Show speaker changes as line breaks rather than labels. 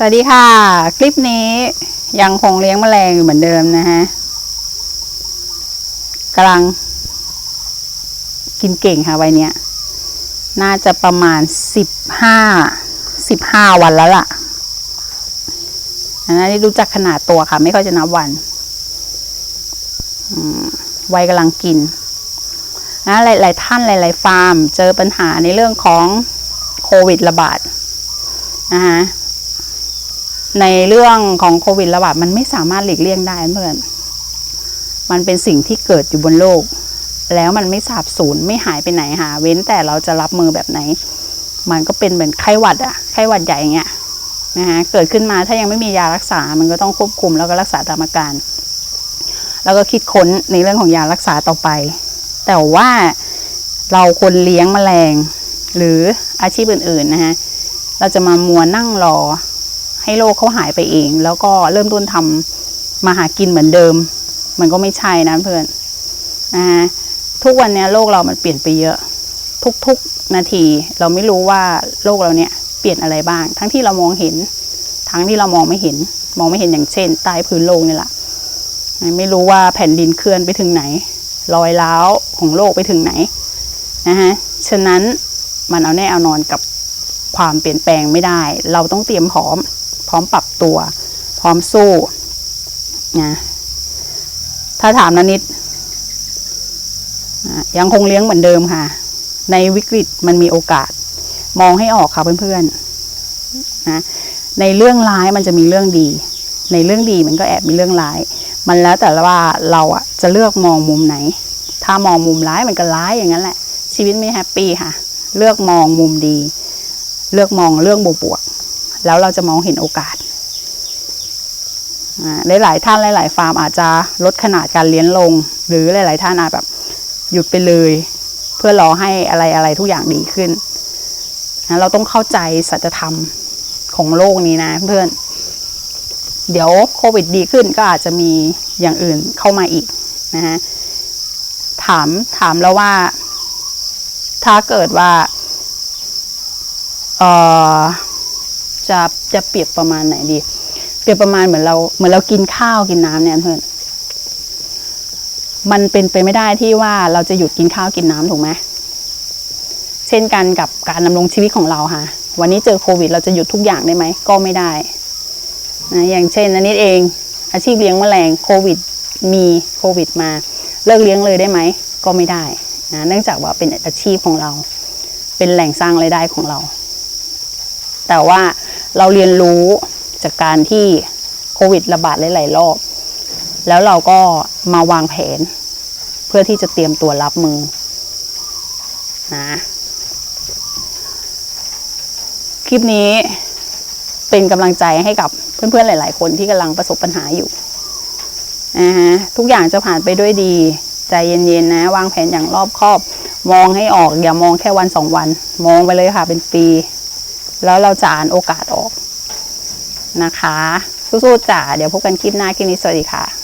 สวัสดีค่ะ คลิปนี้ยังคงเลี้ยงแมลงอยู่เหมือนเดิมนะฮะกำลัง กินเก่งค่ะวัยเนี้ย น่าจะประมาณสิบห้าสิบห้าวันแล้วล่ะอันนี้รู้จักขนาดตัวค่ะ ไม่ค่อยจะนับวันวัยกำลังกินนะหลาย ๆ ท่านหลาย ๆ ฟาร์ม เจอปัญหาในเรื่องของโควิดระบาดนะคะ ในเรื่องของโควิดระบาดมันไม่สามารถหลีกเลี่ยงได้เพื่อน มันเป็นสิ่งที่เกิดอยู่บนโลก แล้วมันไม่สาบสูญไม่หายไปไหนค่ะเว้นแต่เราจะรับมือแบบไหน มันก็เป็นเหมือนไข้หวัดอะไข้หวัดใหญ่เงี้ยนะคะเกิดขึ้นมาถ้ายังไม่มียารักษา มันก็ต้องควบคุมแล้วก็รักษาตามอาการ แล้วก็คิดค้นในเรื่องของยารักษาต่อไป แต่ว่าเราควรเลี้ยงแมลง หรืออาชีพอื่นๆนะคะเราจะมามัวนั่งรอ ให้โรคเขาหายไปเอง แล้วก็เริ่มต้นทำมาหากินเหมือนเดิม มันก็ไม่ใช่นะเพื่อนนะคะทุกวันนี้โลกเรามันเปลี่ยนไปเยอะ ทุกๆนาที เราไม่รู้ว่าโลกเราเนี่ยเปลี่ยนอะไรบ้าง ทั้งที่เรามองเห็น ทั้งที่เรามองไม่เห็น มองไม่เห็นอย่างเช่นใต้พื้นโลกนี่แหละไม่รู้ว่าแผ่นดินเคลื่อนไปถึงไหนรอยร้าวของโลกไปถึงไหนนะฮะฉะนั้นมันเอาแน่เอานอนกับความเปลี่ยนแปลงไม่ได้ เราต้องเตรียมพร้อม พร้อมปรับตัว พร้อมสู้นะถ้าถามนนิดยังคงเลี้ยงเหมือนเดิมค่ะ ในวิกฤตมันมีโอกาส มองให้ออกค่ะเพื่อนๆนะในเรื่องร้ายมันจะมีเรื่องดี ในเรื่องดีมันก็แอบมีเรื่องร้าย มันแล้วแต่ว่าเราอะจะเลือกมองมุมไหน ถ้ามองมุมร้ายมันก็ร้ายอย่างนั้นแหละ ชีวิตไม่แฮปปี้ค่ะ เลือกมองมุมดี เลือกมองเรื่องบวกๆ แล้วเราจะมองเห็นโอกาสอ่าหลายๆท่านหลาย ๆ ฟาร์มอาจจะลดขนาดการเลี้ยงลง หรือหลาย ๆ ท่านอาจแบบหยุดไปเลย เพื่อรอให้อะไรอะไรทุกอย่างดีขึ้นนะเราต้องเข้าใจสัจธรรมของโลกนี้นะเพื่อน เดี๋ยวโควิดดีขึ้นก็อาจจะมีอย่างอื่นเข้ามาอีกนะฮะถามถามแล้วว่า ถ้าเกิดว่า เออ จะจะเปรียบประมาณไหนดี เปรียบประมาณเหมือนเราเหมือนเรากินข้าวกินน้ำเนี่ยเพื่อนมันเป็นไปไม่ได้ที่ว่าเราจะหยุดกินข้าวกินน้ำถูกไหมเช่นกันกับการดำรงชีวิตของเราค่ะ วันนี้เจอโควิด เราจะหยุดทุกอย่างได้ไหมก็ไม่ได้นะอย่างเช่นอันนี้เองอาชีพเลี้ยงแมลงโควิดมีโควิดมาเลิกเลี้ยงเลยได้ไหมก็ไม่ได้นะเนื่องจากว่าเป็นอาชีพของเรา เป็นแหล่งสร้างรายได้ของเรา แต่ว่า เราเรียนรู้จากการที่โควิดระบาดหลายๆรอบ แล้วเราก็มาวางแผน เพื่อที่จะเตรียมตัวรับมือนะคลิปนี้เป็นกำลังใจให้กับเพื่อนๆหลาย ๆ คนที่กำลังประสบปัญหาอยู่นะฮะทุกอย่างจะผ่านไปด้วยดี ใจเย็นๆนะ วางแผนอย่างรอบคอบ มองให้ออกอย่ามองแค่วันสองวัน มองไปเลยค่ะเป็นปี แล้วเราจะอ่านโอกาสออกนะคะสู้ๆจ้าเดี๋ยวพบกันคลิปหน้าคลิปนี้สวัสดีค่ะ